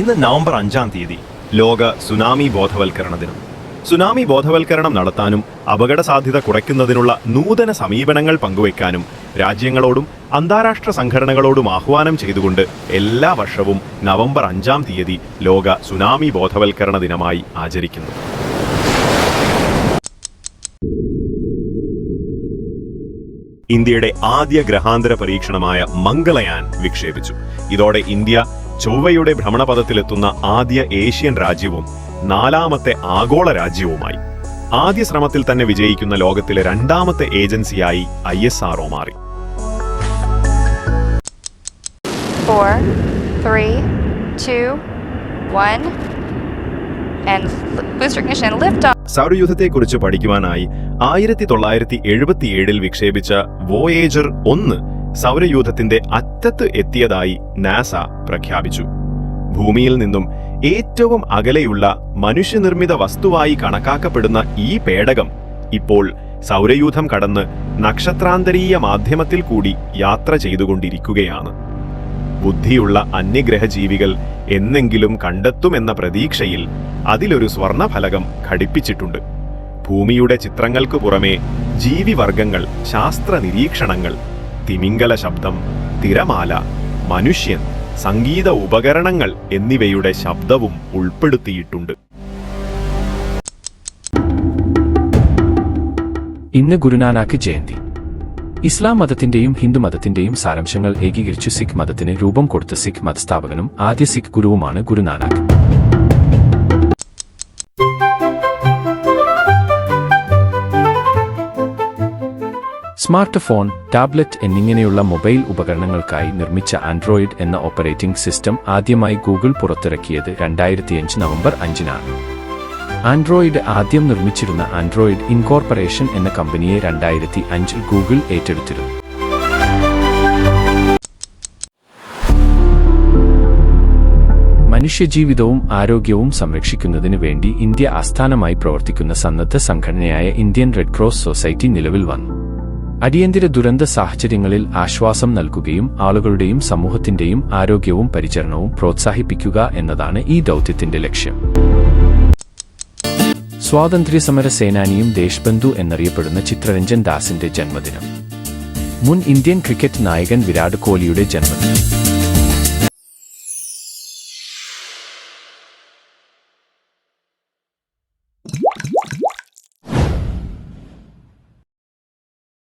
ഇന്ന് നവംബർ അഞ്ചാം തീയതി ലോക സുനാമി ബോധവൽക്കരണ ദിനം. സുനാമി ബോധവൽക്കരണം നടത്താനും അപകട സാധ്യത കുറയ്ക്കുന്നതിനുള്ള നൂതന സമീപനങ്ങൾ പങ്കുവയ്ക്കാനും രാജ്യങ്ങളോടും അന്താരാഷ്ട്ര സംഘടനകളോടും ആഹ്വാനം ചെയ്തുകൊണ്ട് എല്ലാ വർഷവും നവംബർ അഞ്ചാം തീയതി ലോക സുനാമി ബോധവൽക്കരണ ദിനമായി ആചരിക്കുന്നു. ഇന്ത്യയുടെ ആദ്യ ഗ്രഹാന്തര പരീക്ഷണമായ മംഗളയാൻ വിക്ഷേപിച്ചു. ഇതോടെ ഇന്ത്യ ചൊവ്വയുടെ ഭ്രമണപഥത്തിലെത്തുന്ന ആദ്യ ഏഷ്യൻ രാജ്യവും നാലാമത്തെ ആഗോള രാജ്യവുമായി ആദ്യ ശ്രമത്തിൽ തന്നെ വിജയിക്കുന്ന ലോകത്തിലെ രണ്ടാമത്തെ ഏജൻസിയായി ഐ എസ് ആർഒ മാറി four, three, two, one, and booster ignition liftoff. സൗരയൂഥത്തെക്കുറിച്ച് പഠിക്കുവാനായി ആയിരത്തി തൊള്ളായിരത്തി എഴുപത്തിയേഴിൽ വിക്ഷേപിച്ച വോയേജർ ഒന്ന് സൗരയൂഥത്തിന്റെ അറ്റത്ത് എത്തിയതായി നാസ പ്രഖ്യാപിച്ചു. ഭൂമിയിൽ നിന്നും ഏറ്റവും അകലെയുള്ള മനുഷ്യനിർമ്മിത വസ്തുവായി കണക്കാക്കപ്പെടുന്ന ഈ പേടകം ഇപ്പോൾ സൗരയൂഥം കടന്ന് നക്ഷത്രാന്തരീയ മാധ്യമത്തിൽ കൂടി യാത്ര ചെയ്തുകൊണ്ടിരിക്കുകയാണ്. ബുദ്ധിയുള്ള അന്യഗ്രഹജീവികൾ എന്നെങ്കിലും കണ്ടെത്തുമെന്ന പ്രതീക്ഷയിൽ അതിലൊരു സ്വർണഫലകം ഘടിപ്പിച്ചിട്ടുണ്ട്. ഭൂമിയുടെ ചിത്രങ്ങൾക്ക് പുറമെ ജീവിവർഗങ്ങൾ ശാസ്ത്ര നിരീക്ഷണങ്ങൾ തിമിംഗല ശബ്ദം തിരമാല മനുഷ്യൻ സംഗീത ഉപകരണങ്ങൾ എന്നിവയുടെ ശബ്ദവും ഉൾപ്പെടുത്തിയിട്ടുണ്ട്. ഇന്ന് ഗുരുനാനാക്ക് ജയന്തി. ഇസ്ലാം മതത്തിന്റെയും ഹിന്ദു മതത്തിന്റെയും സാരാംശങ്ങൾ ഏകീകരിച്ചു സിഖ് മതത്തിന് രൂപം കൊടുത്ത സിഖ് മതസ്ഥാപകനും ആദ്യ സിഖ് ഗുരുവുമാണ് ഗുരുനാനാക്ക്. സ്മാർട്ട് ഫോൺ ടാബ്ലറ്റ് എന്നിങ്ങനെയുള്ള മൊബൈൽ ഉപകരണങ്ങൾക്കായി നിർമ്മിച്ച ആൻഡ്രോയിഡ് എന്ന ഓപ്പറേറ്റിംഗ് സിസ്റ്റം ആദ്യമായി ഗൂഗിൾ പുറത്തിറക്കിയത് രണ്ടായിരത്തിയഞ്ച് നവംബർ അഞ്ചിനാണ്. ആൻഡ്രോയിഡ് ആദ്യം നിർമ്മിച്ചിരുന്ന ആൻഡ്രോയിഡ് ഇൻകോർപ്പറേഷൻ എന്ന കമ്പനിയെ രണ്ടായിരത്തി അഞ്ചിൽ ഗൂഗിൾ ഏറ്റെടുത്തിരുന്നു. മനുഷ്യജീവിതവും ആരോഗ്യവും സംരക്ഷിക്കുന്നതിന് വേണ്ടി ഇന്ത്യ ആസ്ഥാനമായി പ്രവർത്തിക്കുന്ന സന്നദ്ധ സംഘടനയായ ഇന്ത്യൻ റെഡ് ക്രോസ് സൊസൈറ്റി നിലവിൽ വന്നു. അടിയന്തര ദുരന്ത സാഹചര്യങ്ങളിൽ ആശ്വാസം നൽകുകയും ആളുകളുടെയും സമൂഹത്തിന്റെയും ആരോഗ്യവും പരിചരണവും പ്രോത്സാഹിപ്പിക്കുക എന്നതാണ് ഈ ദൗത്യത്തിന്റെ ലക്ഷ്യം. സ്വാതന്ത്ര്യസമര സേനാനിയും ദേശ്ബന്ധു എന്നറിയപ്പെടുന്ന ചിത്രരഞ്ജൻ ദാസിന്റെ ജന്മദിനം. മുൻ ഇന്ത്യൻ ക്രിക്കറ്റ് നായകൻ വിരാട് കോഹ്ലിയുടെ ജന്മദിനം.